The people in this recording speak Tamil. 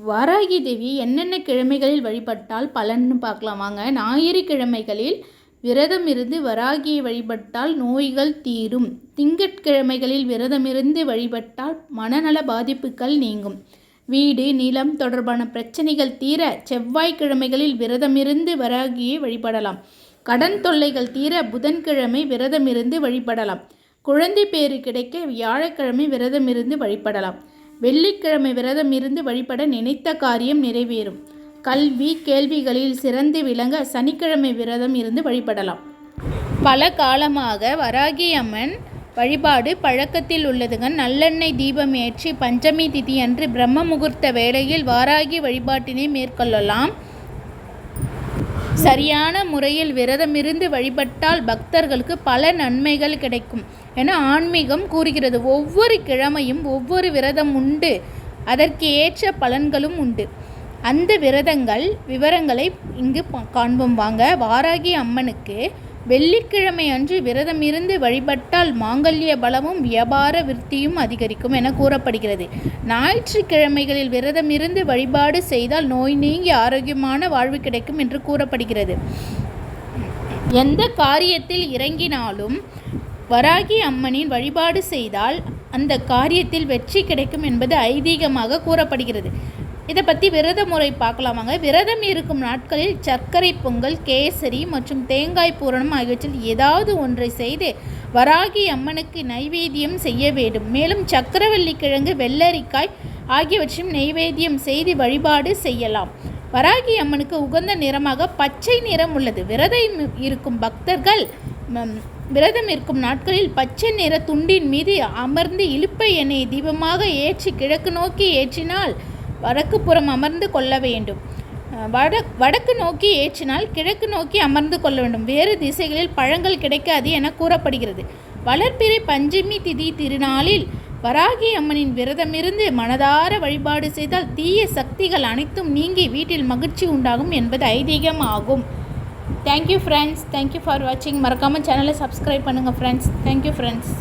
வாராகி தேவி என்னென்ன கிழமைகளில் வழிபட்டால் பலன்னு பார்க்கலாம். வாங்க ஞாயிறு கிழமைகளில் விரதம் இருந்து வராகியை வழிபட்டால் நோய்கள் தீரும். திங்கட்கிழமைகளில் விரதமிருந்து வழிபட்டால் மனநல பாதிப்புகள் நீங்கும். வீடு நிலம் தொடர்பான பிரச்சனைகள் தீர செவ்வாய்க்கிழமைகளில் விரதமிருந்து வராகியை வழிபடலாம். கடன் தொல்லைகள் தீர புதன்கிழமை விரதமிருந்து வழிபடலாம். குழந்தை பேறு கிடைக்க வியாழக்கிழமை விரதமிருந்து வழிபடலாம். வெள்ளிக்கிழமை விரதம் இருந்து வழிபட நினைத்த காரியம் நிறைவேறும். கல்வி கேள்விகளில் சிறந்து விளங்க சனிக்கிழமை விரதம் இருந்து வழிபடலாம். பல காலமாக வராகி அம்மன் வழிபாடு பழக்கத்தில் உள்ளதுங்க. நல்லெண்ணெய் தீபம் ஏற்றி பஞ்சமி திதி அன்று பிரம்ம முகூர்த்த வேளையில் வாராகி வழிபாட்டினை மேற்கொள்ளலாம். சரியான முறையில் விரதமிருந்து வழிபட்டால் பக்தர்களுக்கு பல நன்மைகள் கிடைக்கும் என ஆன்மீகம் கூறுகிறது. ஒவ்வொரு கிழமையும் ஒவ்வொரு விரதம் உண்டு. அதற்கு ஏற்ற பலன்களும் உண்டு. அந்த விரதங்கள் விவரங்களை இங்கு காண்போம். வாங்க வாராகி அம்மனுக்கு வெள்ளிக்கிழமை அன்று விரதம் இருந்து வழிபட்டால் மாங்கல்ய பலமும் வியாபார விருத்தியும் அதிகரிக்கும் என கூறப்படுகிறது. ஞாயிற்றுக்கிழமைகளில் விரதம் இருந்து வழிபாடு செய்தால் நோய் நீங்கி ஆரோக்கியமான வாழ்வு கிடைக்கும் என்று கூறப்படுகிறது. எந்த காரியத்தில் இறங்கினாலும் வராகி அம்மனின் வழிபாடு செய்தால் அந்த காரியத்தில் வெற்றி கிடைக்கும் என்பது ஐதீகமாக கூறப்படுகிறது. இதை பற்றி விரத முறை பார்க்கலாமாங்க விரதம் இருக்கும் நாட்களில் சர்க்கரை பொங்கல் கேசரி மற்றும் தேங்காய் பூரணம் ஆகியவற்றில் ஏதாவது ஒன்றை செய்து வராகி அம்மனுக்கு நைவேத்தியம் செய்ய வேண்டும். மேலும் சக்கரவள்ளி கிழங்கு வெள்ளரிக்காய் ஆகியவற்றையும் நைவேத்தியம் செய்து வழிபாடு செய்யலாம். வராகி அம்மனுக்கு உகந்த நிறமாக பச்சை நிறம் உள்ளது. விரதம் இருக்கும் பக்தர்கள் விரதம் இருக்கும் நாட்களில் பச்சை நிற துண்டின் மீது அமர்ந்து இழுப்பை எண்ணெய் தீபமாக ஏற்றி கிழக்கு நோக்கி ஏற்றினால் வடக்கு புறம் அமர்ந்து கொள்ள வேண்டும். வட வடக்கு நோக்கி ஏற்றினால் கிழக்கு நோக்கி அமர்ந்து கொள்ள வேண்டும். வேறு திசைகளில் பழங்கள் கிடைக்காது என கூறப்படுகிறது. வளர்ப்பிறை பஞ்சமி திதி திருநாளில் வராகி அம்மனின் விரதமிருந்து மனதார வழிபாடு செய்தால் தீய சக்திகள் அனைத்தும் நீங்கி வீட்டில் மகிழ்ச்சி உண்டாகும் என்பது ஐதீகம் ஆகும். தேங்க்யூ ஃப்ரெண்ட்ஸ் தேங்க்யூ ஃபார் வாட்சிங் மறக்காமல் சேனலை சப்ஸ்கிரைப் பண்ணுங்கள் ஃப்ரெண்ட்ஸ் தேங்க்யூ ஃப்ரெண்ட்ஸ்